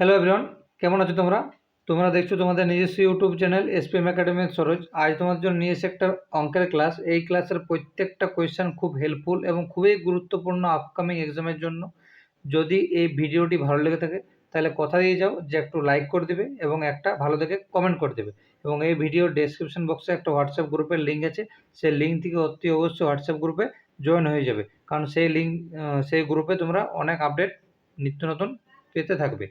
Hello everyone কেমন আছো তোমরা? তোমরা দেখছ তোমাদের নিজস্ব YouTube channel SPM academy Saroj আজ তোমাদের জন্য নিয়ে এসে একটা অঙ্কের ক্লাস এই ক্লাসের প্রত্যেকটা কোয়েশ্চেন খুব হেল্পফুল এবং খুবই গুরুত্বপূর্ণ আপকামিং এক্সামের জন্য। যদি এই ভিডিওটি ভালো লেগে থাকে, তাহলে কথা দিয়ে যাও, যে একটু লাইক করে দেবে এবং একটা ভালো দেখে কমেন্ট করে দেবে। এবং এই ভিডিও ডেসক্রিপশন বক্সে একটা হোয়াটসঅ্যাপ গ্রুপের লিঙ্ক আছে। সেই লিঙ্ক থেকে অতি অবশ্যই হোয়াটসঅ্যাপ গ্রুপে জয়েন হয়ে যাবে। কারণ সেই লিঙ্ক সেই গ্রুপে তোমরা অনেক আপডেট নিত্য নতুন পেতে থাকবে।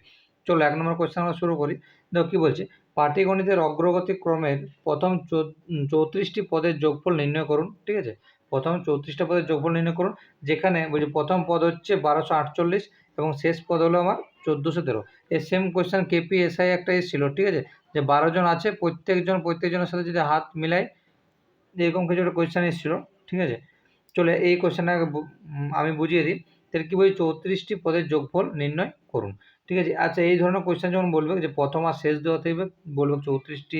চলো এক নম্বর কোয়েশ্চেন আমরা শুরু করি। দেখো কী বলছে? পাটিগণিতের অগ্রগতি ক্রমের প্রথম চৌত্রিশটি পদের যোগফল নির্ণয় করুন, ঠিক আছে? প্রথম চৌত্রিশটা পদের যোগফল নির্ণয় করুন, যেখানে বলছি প্রথম পদ হচ্ছে বারোশো আটচল্লিশ এবং শেষ পদ হলো আমার চোদ্দোশো তেরো। এই সেম কোয়েশ্চেন কেপি এসআই একটা এসেছিল, ঠিক আছে? যে বারো জন আছে প্রত্যেকজন প্রত্যেকজনের সাথে যদি হাত মিলাই, এরকম কিছু একটা কোয়েশ্চেন এসেছিল, ঠিক আছে? চলে এই কোয়েশ্চেনটা আমি বুঝিয়ে দিই। তাহলে কী বলছি? চৌত্রিশটি পদের যোগফল নির্ণয় করুন। ঠিক আছে? আচ্ছা এই ধরনের কোয়েশ্চেন যখন বলবে, যে প্রথম আর শেষ দেওয়া থাকবে, বলবে চৌত্রিশটি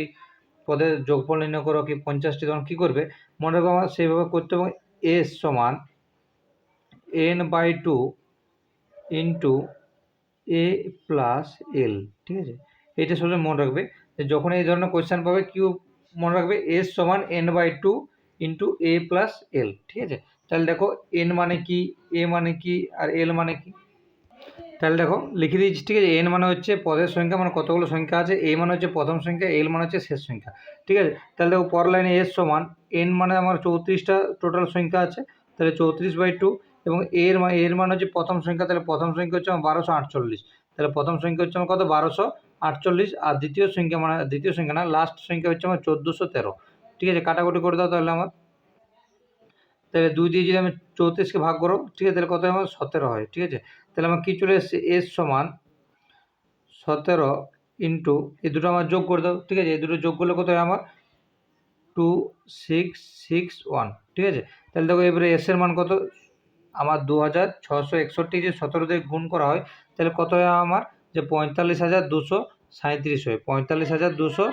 পদের যোগফল নির্ণয় করো কি পঞ্চাশটি, তখন কী করবে? মনে রাখব আমার সেইভাবে করতে হবে এস সমান N by two into A plus L ঠিক আছে? এটা সবসময় মনে রাখবে, যে যখন এই ধরনের কোয়েশ্চেন পাবে কিউ মনে রাখবে? এস সমান N by two into A plus L ঠিক আছে? তাহলে দেখো এন মানে কি এ মানে কি, আর এল মানে কি? তাহলে দেখো, লিখে দিয়েছি, ঠিক আছে? এন মানে হচ্ছে পদের সংখ্যা মানে কতগুলো সংখ্যা আছে? এ মানে হচ্ছে প্রথম সংখ্যা এল মানে হচ্ছে শেষ সংখ্যা, ঠিক আছে? তাহলে দেখো পর লাইনে এস সমান এন মানে আমার চৌত্রিশটা টোটাল সংখ্যা আছে, তাহলে চৌত্রিশ বাই টু এবং এর মানে এর মানে হচ্ছে প্রথম সংখ্যা, তাহলে প্রথম সংখ্যা হচ্ছে আমার বারোশো আটচল্লিশ, তাহলে প্রথম সংখ্যা হচ্ছে আমার কত? বারোশো আটচল্লিশ, আর দ্বিতীয় সংখ্যা মানে দ্বিতীয় সংখ্যা না লাস্ট সংখ্যা হচ্ছে আমার চোদ্দোশো তেরো, ঠিক আছে? কাটাকুটি করে দাও তাহলে আমার। তাহলে দুই দিয়ে যদি আমি চৌত্রিশকে ভাগ করো, ঠিক আছে? তাহলে কত আমার সতেরো হয়, ঠিক আছে? তাহলে আমার কী চলে এসছে? এস সমান সতেরো ইন্টু এই দুটো আমার যোগ করে দাও, ঠিক আছে? এই দুটো যোগ করলে কত হয় আমার? টু সিক্স সিক্স ওয়ান ঠিক আছে? তাহলে দেখো এবারে এসের মান কত? আমার দু হাজার ছশো একষট্টি যে সতেরো দিয়ে গুণ করা হয়, তাহলে কত হয় আমার? যে পঁয়তাল্লিশ হাজার দুশো সাঁত্রিশ হয়। পঁয়তাল্লিশ হাজার দুশো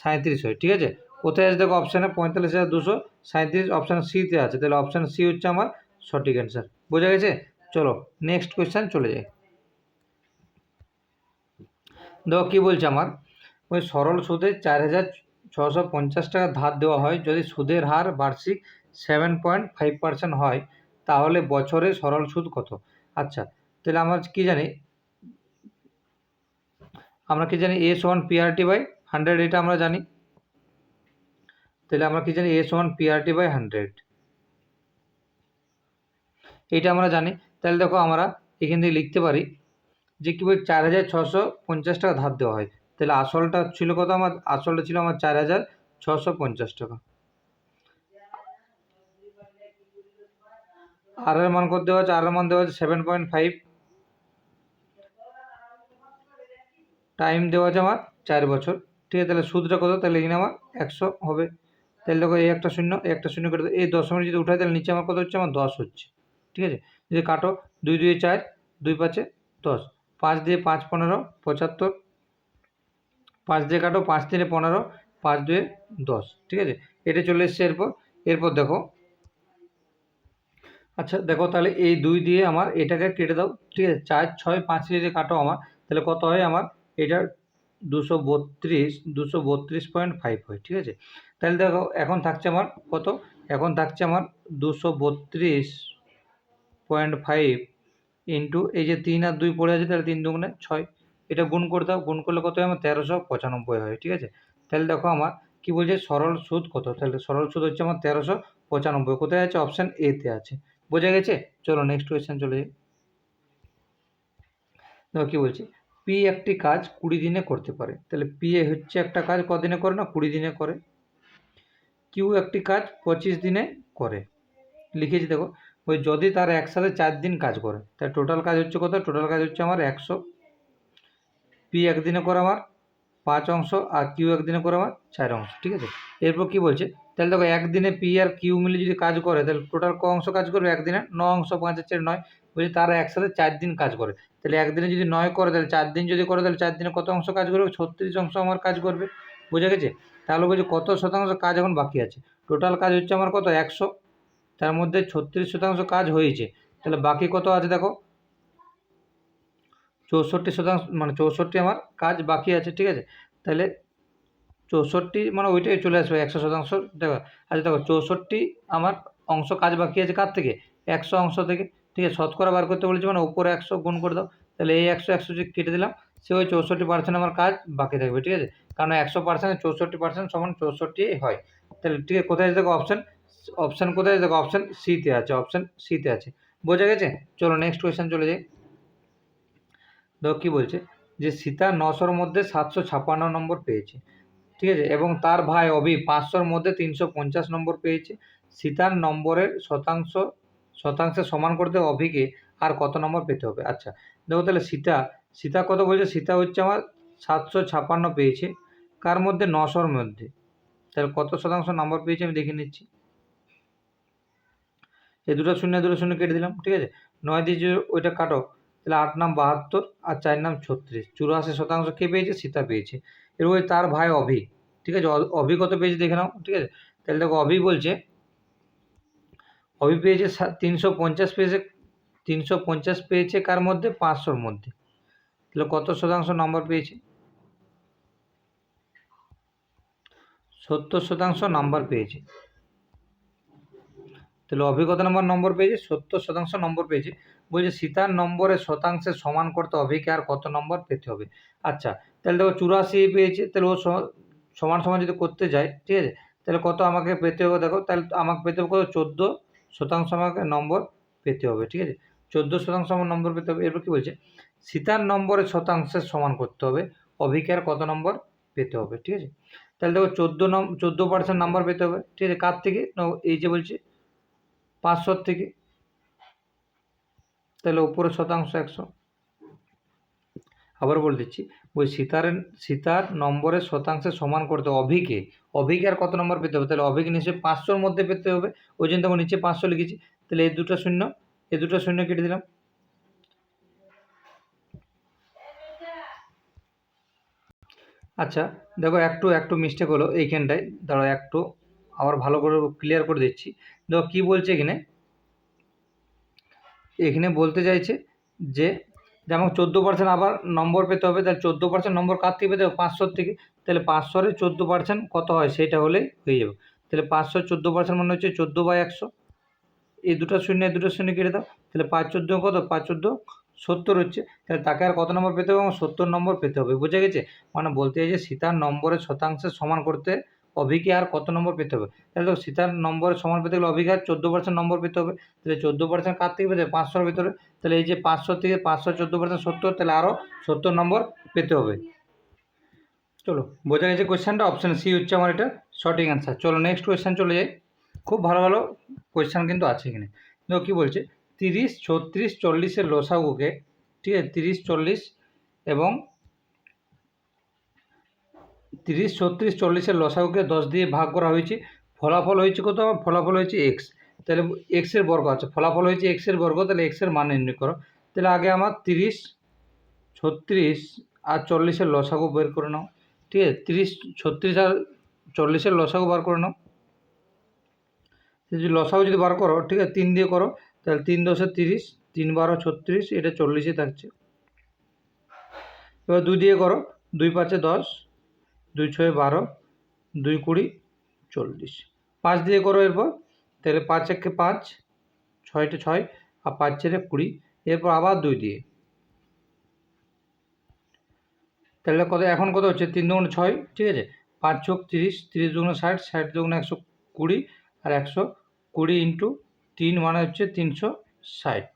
সাঁত্রিশ হয়, ঠিক আছে? কোথায় আছে দেখো অপশানে পঁয়তাল্লিশ হাজার দুশো সাঁত্রিশ অপশান সিতে আছে। তাহলে অপশান সি হচ্ছে আমার সঠিক অ্যান্সার বোঝা গেছে? চলো নেক্সট কোয়েশ্চেন চলে যাই। দেখো, কী বলছে আমার? ওই সরল সুদে চার হাজার ছশো পঞ্চাশ টাকা ধার দেওয়া হয়। যদি সুদের হার বার্ষিক সেভেন পয়েন্ট ফাইভ পার্সেন্ট হয়, তাহলে বছরে সরল সুদ কত? আচ্ছা তাহলে আমরা কি জানি? আমরা কি জানি? S one PRT by hundred এটা আমরা জানি। তাহলে আমরা কি জানি? S one PRT by hundred এটা আমরা জানি। তাহলে দেখো আমরা এখান থেকে লিখতে পারি যে কী বলি চার হাজার ছশো পঞ্চাশ টাকা ধার দেওয়া হয় তাহলে আসলটা ছিল কত আমার? আসলটা ছিল আমার চার হাজার ছশো পঞ্চাশ টাকা। আর এর মান কত দেওয়া আছে আর এর মান দেওয়া আছে সেভেন পয়েন্ট ফাইভ টাইম দেওয়া আছে আমার চার বছর। ঠিক আছে, তাহলে সুদটা কত? তাহলে এখানে আমার একশো হবে। তাহলে দেখো এই একটা শূন্য একটা শূন্য কেটে এই দশমিক যদি উঠাই, তাহলে নিচে আমার কত হচ্ছে? আমার দশ হচ্ছে। ঠিক আছে? যদি কাটো, দুই দুই চার, দুই পাঁচে দশ। পাঁচ দিয়ে পাঁচ পনেরো, পঁচাত্তর। পাঁচ দিয়ে কাটো, পাঁচ তিনে পনেরো, পাঁচ দুয়ে দশ। ঠিক আছে? এটা চলে এসছে এরপর। এরপর দেখো। আচ্ছা দেখো তাহলে এই দুই দিয়ে আমার এটাকে কেটে দাও। ঠিক আছে? চার, ছয়, পাঁচ যদি কাটো আমার, তাহলে কত হয় আমার? এটার দুশো বত্রিশ দুশো বত্রিশ পয়েন্ট ফাইভ হয়। ঠিক আছে? তাহলে দেখো, এখন থাকছে আমার কত? এখন থাকছে আমার দুশো বত্রিশ পয়েন্ট ফাইভ ইন্টু এই যে তিন আর দুই পড়ে আছে, তাহলে তিন দুগুণে ছয়। এটা গুণ করে দাও, গুণ করলে কত হয়? আমার তেরোশো পঁচানব্বই হয়, ঠিক আছে? তাহলে দেখো আমার কী বলছে, সরল সুদ কত? তাহলে সরল সুদ হচ্ছে আমার তেরোশো পঁচানব্বই। কোথায় আছে? অপশান এতে আছে। বোঝা গেছে? চলো নেক্সট কোয়েশ্চেন চলে যাই। দেখো কী বলছি? পি একটি কাজ কুড়ি দিনে করতে পারে। তাহলে পি এ হচ্ছে একটা কাজ কদিনে করে না? কুড়ি দিনে করে। কিউ একটি কাজ পঁচিশ দিনে করে। লিখেছি দেখো। ওই যদি তার একসাথে চার দিন কাজ করে তাহলে টোটাল কাজ হচ্ছে কত? টোটাল কাজ হচ্ছে আমার একশো। পি একদিনে করে আমার পাঁচ অংশ আর কিউ একদিনে করে আমার চার অংশ, ঠিক আছে? এরপর কি বলছে? তাহলে দেখো একদিনে পি আর কিউ মিলে যদি কাজ করে, তাহলে টোটাল ক অংশ কাজ করবে? একদিনে ন অংশ, পাঁচ চার নয়। বলছি তারা একসাথে চার দিন কাজ করে। তাহলে একদিনে যদি নয় করে, তাহলে চার দিন যদি করে, তাহলে চার দিনে কত অংশ কাজ করবে? ছত্রিশ অংশ আমার কাজ করবে। বোঝা গেছে? তাহলে বলছি কত শতাংশ কাজ এখন বাকি আছে? টোটাল কাজ হচ্ছে আমার কত? একশো। তার মধ্যে ছত্রিশ শতাংশ কাজ হয়েছে। তাহলে বাকি কত আছে দেখো? চৌষট্টি শতাংশ মানে চৌষট্টি আমার কাজ বাকি আছে, ঠিক আছে? তাহলে চৌষট্টি মানে ওইটাই চলে আসবে, একশো শতাংশ। দেখো আচ্ছা দেখো, চৌষট্টি আমার অংশ কাজ বাকি আছে কার থেকে? একশো অংশ থেকে, ঠিক আছে? শতকরা বার করতে বলেছি মানে উপরে একশো গুণ করে দাও। তাহলে এই একশো একশো যে কেটে দিলাম, সে ওই চৌষট্টি পার্সেন্ট আমার কাজ বাকি থাকবে, ঠিক আছে? কারণ একশো পার্সেন্ট চৌষট্টি পার্সেন্ট সমান চৌষট্টি হয়। তাহলে ঠিক আছে, কোথায় আছে দেখো অপশান অপশান কোথায় দেখো অপশান সিতে আছে অপশান সিতে আছে। বোঝা গেছে? চলো নেক্সট কোয়েশ্চেন চলে যাই। দেখো কী বলছে? যে সীতা নশোর মধ্যে সাতশো ছাপ্পান্ন নম্বর পেয়েছে। ঠিক আছে? এবং তার ভাই অভি পাঁচশোর মধ্যে তিনশো পঞ্চাশ নম্বর পেয়েছে। সীতার নম্বরের শতাংশ শতাংশে সমান করতে অভিকে আর কত নম্বর পেতে হবে? আচ্ছা দেখো তাহলে সীতা সীতা কত বলছে? সীতা হচ্ছে আমার সাতশো ছাপ্পান্ন পেয়েছে। কার মধ্যে? নশোর মধ্যে। তাহলে কত শতাংশ নম্বর পেয়েছে আমি দেখে নিচ্ছি। এই দুটো শূন্য দুটো শূন্য কেটে দিলাম, ঠিক আছে? নয় দিয়ে যে ওইটা কাটো, তাহলে আট নাম বাহাত্তর আর চার নাম ছত্রিশ। চুরাশি শতাংশ কে পেয়েছে? সীতা পেয়েছে। এরপরে তার ভাই অভি, ঠিক আছে? অভি কত পেয়েছে দেখে নাও, ঠিক আছে? তাহলে দেখো, অভি বলছে, অভি পেয়েছে তিনশো পঞ্চাশ পেয়েছে, তিনশো পঞ্চাশ পেয়েছে কার মধ্যে? পাঁচশোর মধ্যে। তাহলে কত শতাংশ নম্বর পেয়েছে? সত্তর শতাংশ নাম্বার পেয়েছে। তাহলে অভিজ্ঞতা নম্বর নম্বর পেয়েছে, সত্তর শতাংশ নম্বর পেয়েছে। বলছে সীতার নম্বরের শতাংশে সমান করতে অভিকে আর কত নম্বর পেতে হবে? আচ্ছা তাহলে দেখো চুরাশি পেয়েছে, তাহলে ও সমান সমান যদি করতে যায়, ঠিক আছে? তাহলে কত আমাকে পেতে হবে দেখো, তাহলে আমাকে পেতে হবে কত? চোদ্দ শতাংশ আমাকে নম্বর পেতে হবে, ঠিক আছে? চোদ্দ শতাংশ আমার নম্বর পেতে হবে, এরপর কী বলছে? সীতার নম্বরের শতাংশের সমান করতে হবে অভিকে আর কত নম্বর পেতে হবে, ঠিক আছে? তাহলে দেখো চোদ্দ নম, চোদ্দ পার্সেন্ট নাম্বার পেতে হবে, ঠিক আছে? কার থেকে? এই যে বলছে পাঁচশোর থেকে। তাহলে উপরে শতাংশ একশো। আবার বলে দিচ্ছি, ওই সীতার সীতার নম্বরের শতাংশে সমান করতে অভিকে। অভিকে আর কত নম্বর পেতে হবে? তাহলে অভিকে নিশ্চয়ই পাঁচশোর মধ্যে পেতে হবে। ওই জন্য তখন নিচে পাঁচশো লিখেছি। তাহলে এই দুটো শূন্য, এই দুটো শূন্য কেটে দিলাম। আচ্ছা দেখো একটু একটু মিস্টেক হলো এইখানটায়। দাঁড়াও একটু আবার ভালো করে ক্লিয়ার করে দিচ্ছি। দেখো কী বলছে এখানে? এখানে বলতে চাইছে যে যেমন চোদ্দ পার্সেন্ট আবার নম্বর পেতে হবে, তাহলে চোদ্দ পার্সেন্ট নম্বর কার থেকে পেতে হবে? পাঁচশোর থেকে। তাহলে পাঁচশোরে চোদ্দ পার্সেন্ট কত হয়? সেটা হলেই হয়ে যাবে। তাহলে পাঁচশো চোদ্দ পার্সেন্ট মানে হচ্ছে চোদ্দ বাই একশো। এই দুটো শূন্য, এই দুটো শূন্য কেটে দাও। তাহলে পাঁচ চোদ্দ কত? পাঁচ চোদ্দ সত্তর হচ্ছে। তাহলে তাকে আর কত নম্বর পেতে হবে? এবং সত্তর নম্বর পেতে হবে। বুঝে গেছে? মানে বলতে চাইছে সীতার নম্বরের শতাংশের সমান করতে অভিকে আর কত নম্বর পেতে হবে? তাহলে তো সীতার নম্বরের সমান পেতে গেলে অভিকে আর চোদ্দ পার্সেন্ট নম্বর পেতে হবে। তাহলে চোদ্দ পার্সেন্ট কার থেকে পেতে হবে? পাঁচশোর ভিতরে। তাহলে এই যে পাঁচশো থেকে পাঁচশো, চোদ্দ পার্সেন্ট সত্তর, তাহলে আরও সত্তর নম্বর পেতে হবে। চলো, বোঝা গেছে কোয়েশ্চেনটা অপশান সি হচ্ছে আমার এটা সঠিক অ্যান্সার চলো নেক্সট কোয়েশ্চেন চলে যাই। খুব ভালো ভালো কোয়েশ্চেন কিন্তু আছে এখানে। দেখো কী বলছে? তিরিশ, ছত্রিশ, চল্লিশের লসাগুকে, ঠিক আছে? তিরিশ, চল্লিশ এবং তিরিশ, ছত্রিশ, চল্লিশের লসাগুকে দশ দিয়ে ভাগ করা হয়েছে। ফলাফল হয়েছে কত? আমার ফলাফল হয়েছে এক্স তাহলে এক্সের বর্গ আছে। ফলাফল হয়েছে এক্সের বর্গ, তাহলে এক্সের মান নির্ণয় করো। তাহলে আগে আমার তিরিশ, ছত্রিশ আর চল্লিশের লসাগু বের করে নাও। ঠিক আছে? তিরিশ, ছত্রিশ আর চল্লিশের লসাগু বার করে নাও। যদি লসাগু যদি বার করো, ঠিক আছে, তিন দিয়ে করো, তাহলে তিন দশে তিরিশ, তিন বারো ছত্রিশ, এটা চল্লিশে থাকছে। এবার দুই দিয়ে করো, দুই পাঁচে দশ দুই ছয় বারো, দুই কুড়ি চল্লিশ। পাঁচ দিয়ে করো এরপর, তাহলে পাঁচ একে পাঁচ ছয়টা ছয়, আর পাঁচ চারে কুড়ি, এরপর আবার দুই দিয়ে। তাহলে কত, এখন কত হচ্ছে? তিন দুগুণ ছয়, ঠিক আছে? পাঁচ ছক তিরিশ তিরিশ দুগুণ ষাট ষাট দুগুণ একশো কুড়ি, আর একশো কুড়ি ইন্টু তিন মানে হচ্ছে তিনশো ষাট।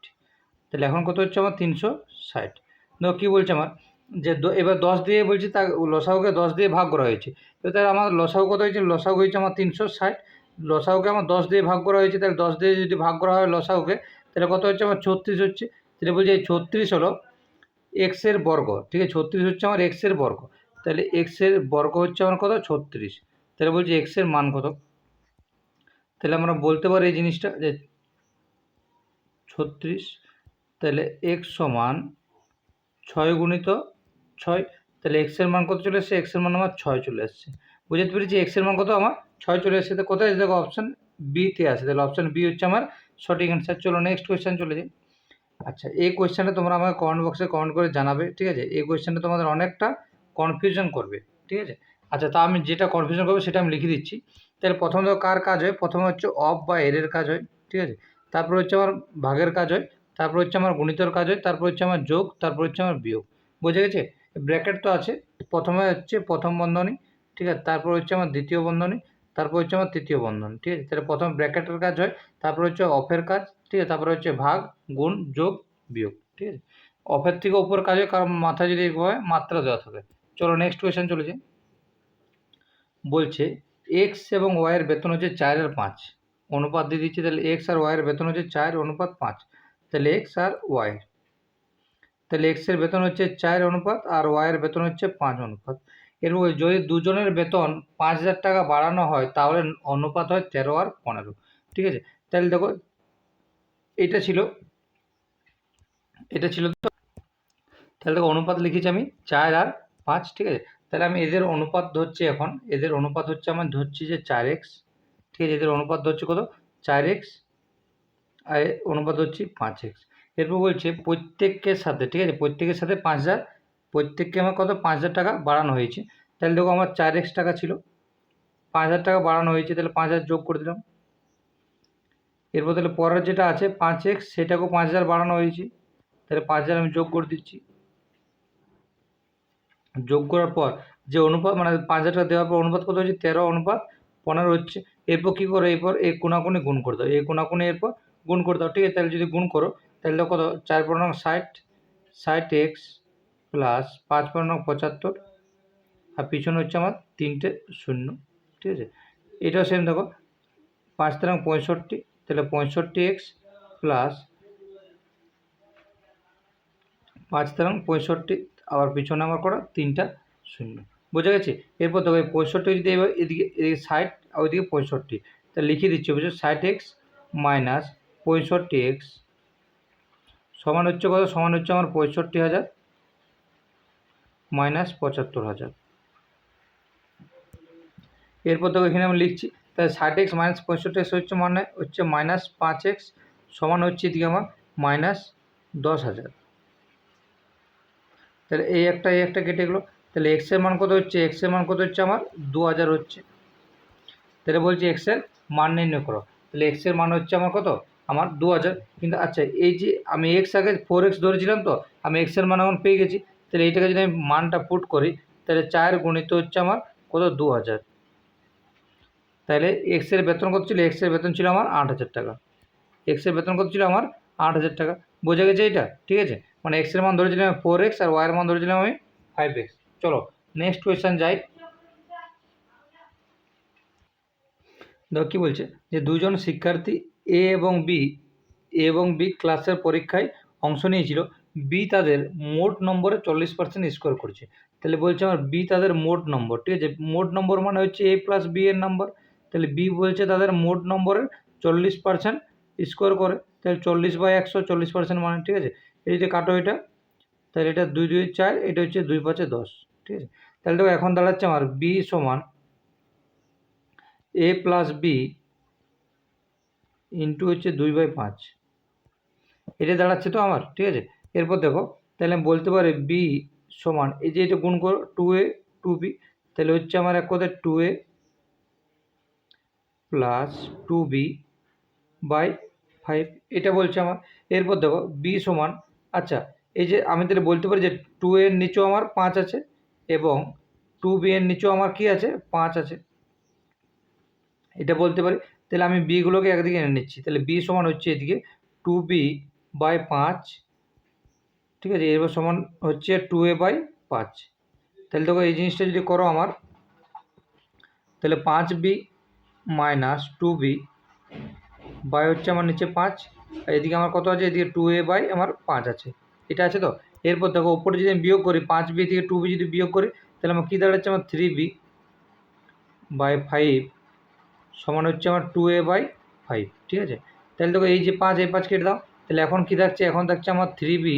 তাহলে এখন কত হচ্ছে আমার? তিনশো ষাট। দেখো কী বলছে আমার? যে এবার দশ দিয়ে বলছি তা, লসাগুকে দশ দিয়ে ভাগ করা হয়েছে। এবার তাহলে আমার লসাগু কত হয়েছে? লসাগু হয়েছে আমার তিনশো ষাট। লসাগুকে আমার দশ দিয়ে ভাগ করা হয়েছে, তাহলে দশ দিয়ে যদি ভাগ করা হয় লসাগুকে, তাহলে কত হচ্ছে? আমার ছত্রিশ হচ্ছে। তাহলে বলছি এই ছত্রিশ হলো এক্সের বর্গ, ঠিক আছে? ছত্রিশ হচ্ছে আমার এক্সের বর্গ। তাহলে এক্সের বর্গ হচ্ছে আমার কত? ছত্রিশ। তাহলে বলছি এক্সের মান কত? তাহলে আমরা বলতে পারি এই জিনিসটা যে ছত্রিশ, তাহলে এক্স সমান ছয় গুণিত ছয়, তাহলে এক্সের মান কত চলে এসছে? এক্সের মান আমার ছয় চলে এসছে। বুঝতে পেরেছি এক্সের মান কত? আমার ছয় চলে এসছে। তো কোথায় দেখো অপশান বিতে আছে। তাহলে অপশান বি হচ্ছে আমার সঠিক অ্যান্সার চলো নেক্সট কোয়েশ্চেন চলে যাই। আচ্ছা এই কোয়েশ্চেনটা তোমরা আমাকে কমেন্ট বক্সে কমেন্ট করে জানাবে, ঠিক আছে? এই কোয়েশ্চেনটা তোমাদের অনেকটা কনফিউশন করবে, ঠিক আছে? আচ্ছা তা আমি যেটা কনফিউশন করব সেটা আমি লিখে দিচ্ছি। তাহলে প্রথম তো কার কাজ হয়? প্রথমে হচ্ছে অফ বা এরের কাজ হয়, ঠিক আছে? তারপর হচ্ছে আমার ভাগের কাজ হয়, তারপর হচ্ছে আমার গণিতর কাজ হয়, তারপর হচ্ছে আমার যোগ, তারপর হচ্ছে আমার বিয়োগ। বোঝা গেছে? ব্র্যাকেট তো আছে। প্রথমে হচ্ছে প্রথম বন্ধনী, ঠিক আছে? তারপর হচ্ছে আমার দ্বিতীয় বন্ধনী, তারপর হচ্ছে আমার তৃতীয় বন্ধনী, ঠিক আছে? তাহলে প্রথম ব্র্যাকেটের কাজ হয়, তারপর হচ্ছে অফের কাজ, ঠিক আছে? তারপরে হচ্ছে ভাগ, গুণ, যোগ, বিয়োগ, ঠিক আছে? অফের থেকে উপর কাজ হয়, কারণ মাথায় যদি হয়, মাত্রা দেওয়া থাকে। চলো নেক্সট কোয়েশ্চেন চলেছে বলছে এক্স এবং ওয়াইয়ের বেতন হচ্ছে চার আর পাঁচ। অনুপাত দিয়ে দিচ্ছে, তাহলে এক্স আর ওয়াইয়ের বেতন হচ্ছে চার, অনুপাত পাঁচ। তাহলে এক্স আর ওয়াই তাহলে এক্সের বেতন হচ্ছে চার অনুপাত আর ওয়াইয়ের বেতন হচ্ছে পাঁচ অনুপাত। এরপর যদি দুজনের বেতন পাঁচ হাজার টাকা বাড়ানো হয়, তাহলে অনুপাত হয় তেরো আর পনেরো। ঠিক আছে? তাহলে দেখো, এটা ছিল এটা ছিল তাহলে দেখো অনুপাত লিখেছি আমি চার আর পাঁচ, ঠিক আছে? তাহলে আমি এদের অনুপাত ধরছি এখন, এদের অনুপাত হচ্ছে আমার ধরছি যে চার এক্স, ঠিক আছে? এদের অনুপাত ধরছি কত? চার এক্সের অনুপাত হচ্ছে পাঁচ এক্স। এরপর বলছে প্রত্যেকের সাথে, ঠিক আছে? প্রত্যেকের সাথে পাঁচ হাজার, প্রত্যেককে আমার কত? পাঁচ হাজার টাকা বাড়ানো হয়েছে। তাহলে দেখো আমার চার এক্স টাকা ছিল। পাঁচ হাজার টাকা বাড়ানো হয়েছে, তাহলে পাঁচ হাজার যোগ করে দিলাম। এরপর তাহলে পরের যেটা আছে, পাঁচ এক্স, সেটাকেও পাঁচ হাজার বাড়ানো হয়েছে। তাহলে পাঁচ হাজার আমি যোগ করে দিচ্ছি। যোগ করার পর যে অনুপাত মানে পাঁচ হাজার টাকা দেওয়ার পর অনুপাত কত হচ্ছে তেরো অনুপাত পনেরো হচ্ছে। এরপর কী করো? এরপর এই কোনাকুনি গুণ করে দাও। এই কোনাকুনি এরপর গুণ করে দাও, ঠিক আছে? তাহলে যদি গুণ করো, তাহলে কত চার পনেরো ষাট ষাট এক্স প্লাস পাঁচ পনেরো পঁচাত্তর, আর পিছনে হচ্ছে আমার তিনটে শূন্য, ঠিক আছে? এটাও সেম দেখো, পাঁচ তেরো পঁয়ষট্টি, তাহলে পঁয়ষট্টি এক্স প্লাস পাঁচ তেরো পঁয়ষট্টি, আবার পিছনে আমার করা তিনটা শূন্য, বোঝা গেছে? এরপর দেখো, এই পঁয়ষট্টি যদি এবার এদিকে এদিকে ষাট, আর ওইদিকে পঁয়ষট্টি, তাহলে লিখে দিচ্ছি, বুঝছ? ষাট এক্স মাইনাস পঁয়ষট্টি এক্স সমান হচ্ছে কত? সমান হচ্ছে আমার পঁয়ষট্টি হাজার মাইনাস পঁচাত্তর হাজার। এরপর দেখো এখানে আমি লিখছি, তাহলে ষাট এক্স মাইনাস পঁয়ষট্টি এক্স হচ্ছে মানে হচ্ছে মাইনাস পাঁচ এক্স সমান হচ্ছে এদিকে আমার মাইনাস দশ হাজার। তাহলে এই একটা এই একটা কেটে গেলো। তাহলে এক্সের মান কত হচ্ছে? এক্সের মান কত হচ্ছে আমার? দু হাজার হচ্ছে। তাহলে বলছি এক্সের মান নির্ণয় করো। তাহলে এক্সের মান হচ্ছে আমার কত? আমার দু হাজার। কিন্তু আচ্ছা এই যে আমি এক্স আগে ফোর এক্স ধরেছিলাম তো, আমি এক্সের মান এখন পেয়ে গেছি। তাহলে এইটাকে যদি আমি মানটা পুট করি, তাহলে চার গুণিত হচ্ছে আমার কত? দু হাজার। তাহলে এক্সের বেতন কত ছিল? এক্সের বেতন ছিল আমার আট হাজার টাকা। এক্সের বেতন কত ছিল? আমার আট হাজার টাকা। বোঝা গেছে এটা ঠিক আছে? মানে এক্সের মান ধরেছিলাম আমি ফোর এক্স আর ওয়াইয়ের মান ধরেছিলাম আমি ফাইভ এক্স চলো নেক্সট কোয়েশ্চেন যাই। দেখো কী বলছে? যে দুজন শিক্ষার্থী এ এবং বি এ এবং বি ক্লাসের পরীক্ষায় অংশ নিয়েছিল। বি তাদের মোট নম্বরে চল্লিশ পার্সেন্ট স্কোর করছে। তাহলে বলছে আমার বি তাদের মোট নম্বর, ঠিক আছে? মোট নম্বর মানে হচ্ছে এ প্লাস বি এর নম্বর তাহলে বি বলছে তাদের মোট নম্বরের চল্লিশ পার্সেন্ট স্কোর করে। তাহলে চল্লিশ বাই একশো, চল্লিশ পার্সেন্ট মানে ঠিক আছে? এই যে কাটো এটা, তাহলে এটা দুই দুই চার, এটা হচ্ছে দুই পাঁচে দশ, ঠিক আছে? তাহলে দেখো, এখন দাঁড়াচ্ছে আমার বি সমান এ প্লাস বি ইন্টু হচ্ছে দুই বাই পাঁচ। এটা দাঁড়াচ্ছে তো আমার, ঠিক আছে? এরপর দেখো, তাহলে আমি বলতে পারি বি সমান, এই যে এটা গুণ করো টু এ টু বি তাহলে হচ্ছে আমার এক কথায় two A plus two B by five এটা বলছে আমার। এরপর দেখো বি সমান আচ্ছা এই যে আমি তাহলে বলতে পারি যে টু এর নিচেও আমার পাঁচ আছে, এবং টু বি এর নিচেও আমার কি আছে? পাঁচ আছে। এটা বলতে পারি তাহলে আমি বিগুলোকে একদিকে এনে নিচ্ছি। তাহলে বি সমান হচ্ছে এদিকে টু বি বাই পাঁচ, ঠিক আছে? এবার সমান হচ্ছে টু এ বাই পাঁচ। তাহলে দেখো এই জিনিসটা যদি করো আমার, তাহলে পাঁচ B minus two B by হচ্ছে আমার নিচে পাঁচ এদিকে আমার কত আছে? এদিকে টু এ বাই আমার পাঁচ আছে। এটা আছে তো? এরপর দেখো ওপরে যদি আমি বিয়োগ করি, পাঁচ বি থেকে টু বি যদি বিয়োগ করি, তাহলে আমার কী দাঁড়াচ্ছে? আমার থ্রি বি বাই ফাইভ সমান হচ্ছে আমার টু এ বাই ফাইভ ঠিক আছে? তাহলে দেখো এই যে পাঁচ, এই পাঁচ কেটে দাও। তাহলে এখন কী থাকছে? এখন থাকছে আমার থ্রি বি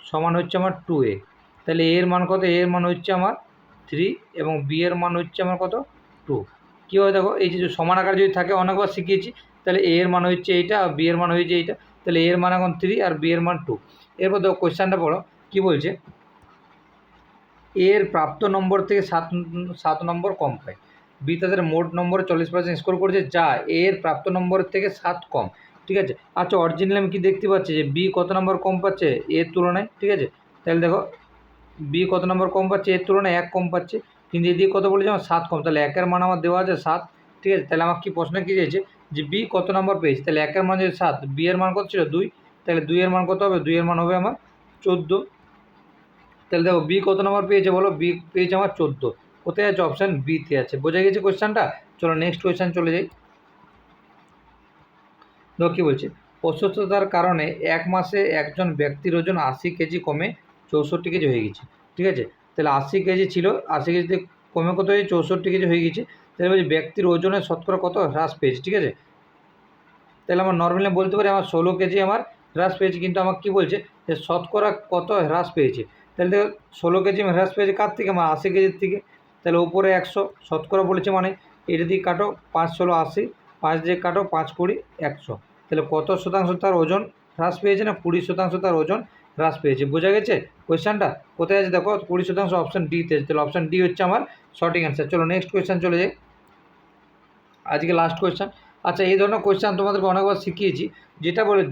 সমান হচ্ছে আমার টু এ তাহলে এর মান কত? এর মান হচ্ছে আমার থ্রি এবং বি এর মান হচ্ছে আমার কত? টু কী হয় দেখো? এই যে সমান আকার যদি থাকে, অনেকবার শিখিয়েছি। তাহলে এ এর মান হচ্ছে এইটা আর বি এর মান হয়েছে এইটা। তাহলে এর মান এখন থ্রি আর বি এর মান টু এরপর দেখো কোয়েশ্চানটা পড়ো। কী বলছে? এর প্রাপ্ত নম্বর থেকে সাত সাত নম্বর কম পায়। বি তাদের মোট নম্বরে চল্লিশ পার্সেন্ট স্কোর করেছে, যা এর প্রাপ্ত নম্বরের থেকে সাত কম, ঠিক আছে? আচ্ছা অরিজিনাল আমি কি দেখতে পাচ্ছি যে বি কত নম্বর কম পাচ্ছে? এর তুলনায়, ঠিক আছে? তাহলে দেখো, বি কত নম্বর কম পাচ্ছে? এর তুলনায় এক কম পাচ্ছে। কিন্তু এদিকে কত বলেছে? আমার সাত কম। তাহলে একের মান আমার দেওয়া আছে সাত, ঠিক আছে? তাহলে আমার কি প্রশ্ন কী চাইছে? যে বি কত নম্বর পেয়েছে? তাহলে একের মান যদি সাত, বি এর মান কত ছিল? দুই। তাহলে দুইয়ের মান কত হবে? দুইয়ের মান হবে আমার চোদ্দ। তাহলে দেখো, বি কত নম্বর পেয়েছে বলো? বি পেয়েছে আমার চোদ্দ। কোথায় আছে অপশান বিতে আছে। বোঝা গেছে কোয়েশ্চানটা চলো নেক্সট কোয়েশ্চান চলে যাই। দেখো কী বলছে? অসুস্থতার কারণে এক মাসে একজন ব্যক্তির ওজন আশি কেজি কমে চৌষট্টি কেজি হয়ে গেছে। ঠিক আছে? তাহলে আশি কেজি ছিল, আশি কেজিতে কমে কত হয়েছে? চৌষট্টি কেজি হয়ে গেছে। তাহলে বলছি ব্যক্তির ওজনের শতকরা কত? হ্রাস পেয়েছে। ঠিক আছে? তাহলে আমার নর্মালি বলতে পারি আমার ষোলো কেজি আমার হ্রাস পেয়েছে, কিন্তু আমার কী বলছে? যে শতকরা কত হ্রাস পেয়েছে? তাহলে দেখো, ষোলো কেজি হ্রাস পেয়েছে কার থেকে? আমার আশি কেজির থেকে। তাহলে উপরে একশো শতকরা বলেছে মানে এটা দিয়ে কাটো পাঁচ ষোলো আশি, পাঁচ দিয়ে কাটো পাঁচ কুড়ি একশো। তাহলে কত শতাংশ তার ওজন? হ্রাস পেয়েছে না কুড়ি শতাংশ তার ওজন হ্রাস পেয়েছে? বোঝা গেছে? কোয়েশ্চানটা কোথায় আছে? দেখো, কুড়ি শতাংশ অপশান ডিতে আছে। তাহলে অপশান ডি হচ্ছে আমার সঠিক অ্যান্সার চলো নেক্সট কোয়েশ্চান চলে যাই। আজকে লাস্ট কোয়েশ্চান আচ্ছা এই ধরনের কোয়েশ্চান তোমাদেরকে অনেকবার শিখিয়েছি। যেটা বলে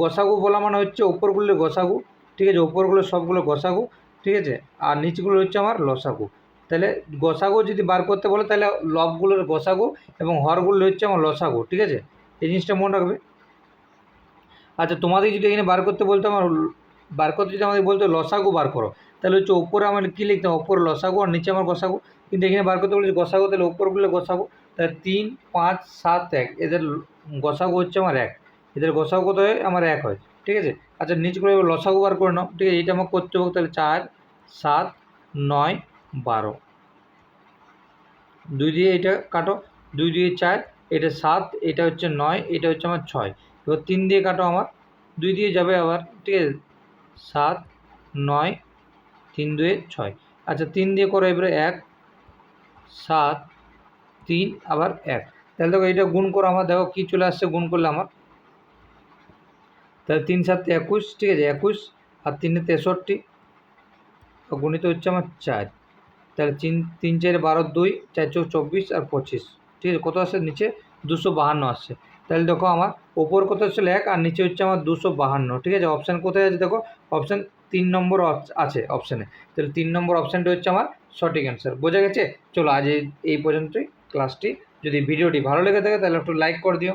গসাগু বলা মানে হচ্ছে ওপরগুলো গসাগু। ঠিক আছে? ওপরগুলো সবগুলো গসাগু। ঠিক আছে? আর নিচগুলো হচ্ছে আমার লসাগু। তাহলে গসাগু যদি বার করতে বলে, তাহলে লবগুলোর গসাগু এবং হরগুলো হচ্ছে আমার লসাগু, ঠিক আছে? এই জিনিসটা মনে রাখবে। আচ্ছা তোমাদের যদি এখানে বার করতে বলতো আমার, বার করতে যদি আমাদের বলতো লসাগু বার করো, তাহলে হচ্ছে ওপরে আমার কী লিখতাম ওপরে লসাগু আর নিচে আমার গসাগু। কিন্তু এখানে বার করতে বলেছে গসাগু, তাহলে ওপরগুলো গসাগু। তাহলে তিন, পাঁচ, সাত, এক, এদের গসাগু হচ্ছে আমার এক। এদের গসাগু কত হয়? আমার এক হয়, ঠিক আছে? আচ্ছা নিচগুলো লসাগু বার করে নাও, ঠিক আছে? এইটা আমার করতে হবে, তাহলে চার, সাত, নয় বারো। দুই দিয়ে এটা কাটো, দুই দিয়ে চার, এটা সাত, এটা হচ্ছে নয়, এটা হচ্ছে আমার ছয়। এবার তিন দিয়ে কাটো আমার, দুই দিয়ে যাবে আবার, ঠিক আছে? সাত, নয়, তিন দুয়ে ছয়। আচ্ছা তিন দিয়ে করো এবারে এক, সাত, তিন, আবার এক। তাহলে দেখো এটা গুণ করো আমার, দেখো কী চলে আসছে গুণ করলে আমার। তাহলে তিন, সাত, একুশ, ঠিক আছে? একুশ আর তিনে তেষট্টি গুণিত হচ্ছে আমার চার। তাহলে তিন তিন চার বারো দুই, চার চৌ চব্বিশ আর পঁচিশ। ঠিক আছে, কত আসছে নিচে দুশো বাহান্ন আসছে তাহলে দেখো আমার ওপর কত হচ্ছে এক, আর নিচে হচ্ছে আমার দুশো বাহান্ন। ঠিক আছে অপশান কোথায় আছে দেখো? অপশান তিন নম্বর আছে অপশানে তাহলে তিন নম্বর অপশানটা হচ্ছে আমার সঠিক অ্যান্সার বোঝা গেছে? চলো আজ এই পর্যন্তই ক্লাসটি যদি ভিডিওটি ভালো লেগে থাকে তাহলে একটু লাইক করে দিও।